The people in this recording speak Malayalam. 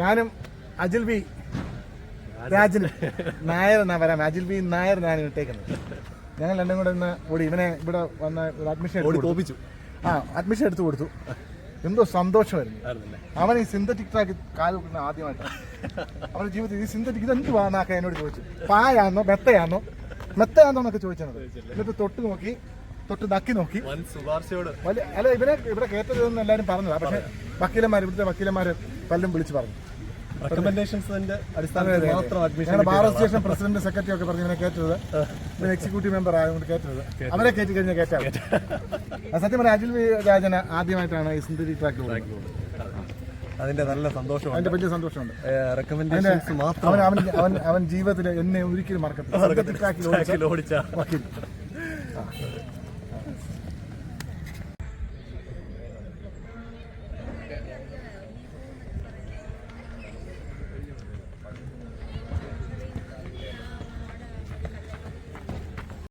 ഞാനും അജിൽ ബി രാജന് നായർ എന്നാ പറയാം. അജിൽ ബി നായർ ഞാൻ ഇട്ടേക്കുന്നത്. ഞങ്ങൾ രണ്ടും കൂടെ ഇന്ന് ഓടി. ഇവനെ ഇവിടെ വന്ന അഡ്മിഷൻ. തോപ്പിച്ചു. ആ അഡ്മിഷൻ എടുത്തു കൊടുത്തു. എന്തോ സന്തോഷമായിരുന്നു. അവൻ ഈ സിന്തറ്റിക് ട്രാക്ക് കാൽ കൊടുക്കുന്ന ആദ്യമായിട്ടാണ് അവന്റെ ജീവിതത്തിൽ ഈ സിന്തറ്റിക് എന്ത് വാന്നാക്ക എന്നോട് ചോദിച്ചു. പായാന്നോ മെത്തയാന്നോ? മെത്തയാന്നോ എന്നൊക്കെ ചോദിച്ചത്. എന്നിട്ട് തൊട്ട് നോക്കി തൊട്ട് നക്കി നോക്കി. അല്ല ഇവരെ ഇവിടെ കേട്ടതെന്ന് എല്ലാവരും പറഞ്ഞതാ. പക്ഷെ വക്കീലന്മാർ ഇവിടുത്തെ വക്കീലന്മാർ പലരും വിളിച്ചു പറഞ്ഞു. റെക്കമെൻഡേഷൻസിന്റെ അതെ, അടിസ്ഥാനത്തിൽ മാത്രം admission bar association president secretary ഒക്കെ പറഞ്ഞു ഇവനെ കയറ്റരുത് ഇവൻ എക്സിക്യൂട്ടീവ് മെമ്പർ ആയതുകൊണ്ട് കയറ്റരുത് അവരെ കയറ്റി കഴിഞ്ഞാൽ കയറ്റാം സത്യം പറഞ്ഞാൽ അജിൽ രാജന ആദ്യമായിട്ടാണ് ഈ സുന്ദരി ട്രാക്കിൽ പോകുന്നത് അതിന്റെ നല്ല സന്തോഷം അതിന്റെ വലിയ സന്തോഷമുണ്ട്. റെക്കമെൻഡേഷൻസ് മാത്രം. അവൻ അവൻ അവൻ അവൻ ജീവിതത്തിൽ എന്നെ ഒരിക്കലും മറക്കത്തില്ല. ട്രാക്കിൽ ഓടിച്ച വക്കീൽ.